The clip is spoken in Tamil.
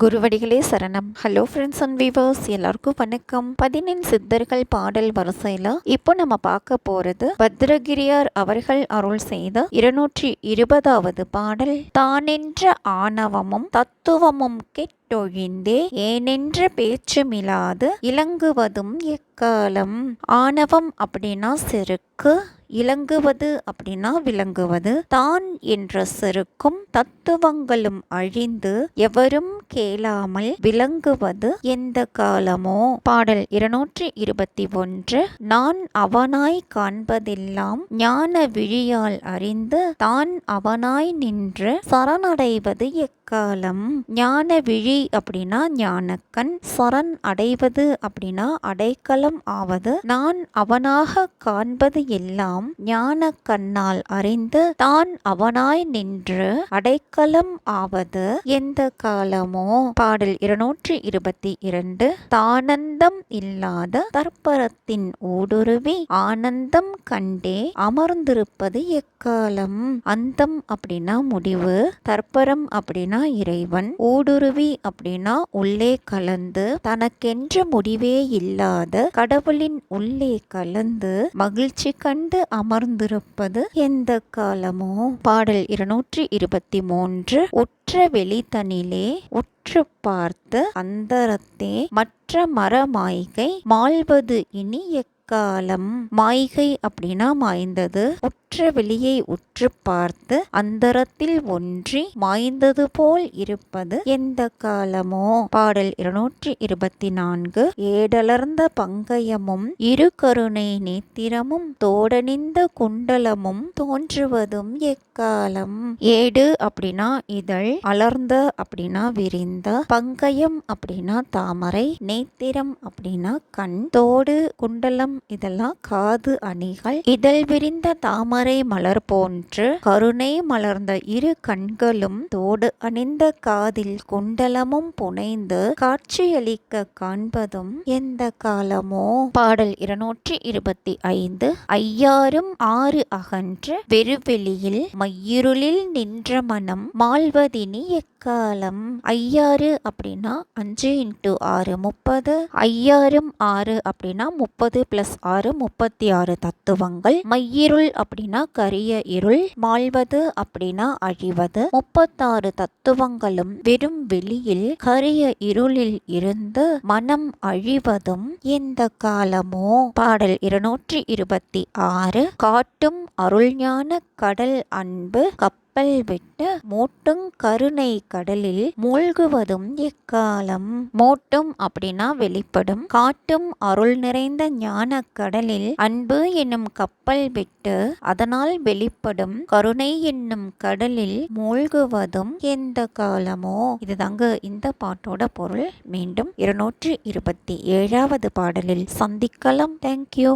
குருவடிகளே சரணம். ஹலோ ஃப்ரெண்ட்ஸ் அண்ட் வீவர்ஸ் எல்லாருக்கும் வணக்கம். பதினெண் சித்தர்கள் பாடல் வரிசையில் இப்போ நம்ம பார்க்க போறது பத்ரகிரியார் அவர்கள் அருள் செய்த இருநூற்றி இருபதாவது பாடல். தானென்ற ஆணவமும் தத்துவமும் கெட்டொழிந்தே ஏனென்ற பேச்சுமில்லாது இலங்குவதும் எக்காலம்? ஆணவம் அப்படின்னா செருக்கு இலங்குவது அப்படின்னா விளங்குவது. தான் என்ற செருக்கும் தத்துவங்களும் அழிந்து எவரும் கேளாமல் விளங்குவது எந்த காலமோ? பாடல் இருநூற்றி இருபத்தி ஒன்று நான் அவனாய் காண்பதெல்லாம் ஞான விழியால் அறிந்து தான் அவனாய் நின்று சரணடைவது எக்காலம்? ஞான விழி அப்படின்னா ஞானக்கண். சரண் அடைவது அப்படின்னா அடைக்கலம் ஆவது. நான் அவனாக காண்பது எல்லாம் எல்லாம் ஞான கண்ணால் அறிந்து தான் அவனாய் நின்று அடைக்கலம் ஆவது எந்த காலமோ? பாடல் இருநூற்றி இருபத்தி இரண்டு ஆனந்தம் இல்லாத தற்பரத்தின் ஊடுருவி ஆனந்தம் கண்டே அமர்ந்திருப்பது எக்காலம்? அந்தம் அப்படின்னா முடிவு தற்பரம் அப்படின்னா இறைவன் ஊடுருவி அப்படின்னா உள்ளே கலந்து தனக்கென்ற முடிவே இல்லாத கடவுளின் உள்ளே கலந்து மகிழ்ச்சி கண்டு அமர்ந்திருப்பது எந்த காலமோ? பாடல் இருநூற்றி இருபத்தி மூன்று உற்ற வெளித்தனிலே உற்று பார்த்து அந்தரத்தே மற்ற மரமாய்கை மாழ்வது இனி எக்காலம்? மாய்கை அப்படின்னா மாய்ந்தது. உற்ற வெளியை உற்று பார்த்து அந்தரத்தில் ஒன்றி மாய்ந்தது போல் இருப்பது எந்த காலமோ? பாடல் இருநூற்றி இருபத்தி நான்கு ஏடலர்ந்த பங்கயமும் இரு கருணை நேத்திரமும் தோடணிந்த குண்டலமும் தோன்றுவதும் எக் காலம். ஏடு அப்படின்னா இதழ் அலர்ந்த அப்படின்னா விரிந்த பங்கயம் அப்படின்னா தாமரை நேத்திரம் அப்படின்னா கண் தோடு குண்டலம் இதெல்லாம் காது அணிகள். இதழ் விரிந்த தாமரை மலர் போன்று கருணை மலர்ந்த இரு கண்களும் தோடு அணிந்த காதில் குண்டலமும் புனைந்து காட்சியளிக்க காண்பதும் எந்த காலமோ? பாடல் இருநூற்றி இருபத்தி ஐந்து ஐயாரும் ஆறு அகன்று வெறுவெளியில் மையிருளில் நின்ற மனம் மால்வதினி எக்காலம்? ஐயாறு அப்படின்னா அஞ்சு இன்ட்டு ஆறு முப்பது. ஐயாரும் ஆறு அப்படின்னா முப்பது பிளஸ் ஆறு முப்பத்தி ஆறு தத்துவங்கள். மையிருள் அப்படின்னா கரிய இருள். மாழ்வது அப்படின்னா அழிவது. முப்பத்தாறு தத்துவங்களும் வெறும் வெளியில் கரிய இருளில் இருந்து மனம் அழிவதும் எந்த காலமோ? பாடல் இருநூற்றி இருபத்தி ஆறு. காட்டும் அருள்ஞான கடல் அன் கப் கப்பல் விட்டு மோட்டும் கருணை கடலில் மூழ்குவதும் எக்காலம்? மோட்டும் அப்படின்னா வெளிப்படும். காட்டும் அருள் நிறைந்த ஞான கடலில் அன்பு என்னும் கப்பல் விட்டு அதனால் வெளிப்படும். கருணை என்னும் கடலில் மூழ்குவதும் எந்த காலமோ? இதுதாங்க இந்த பாட்டோட பொருள். மீண்டும் இருநூற்றி இருபத்தி ஏழாவது பாடலில் சந்திக்கலாம். தேங்க்யூ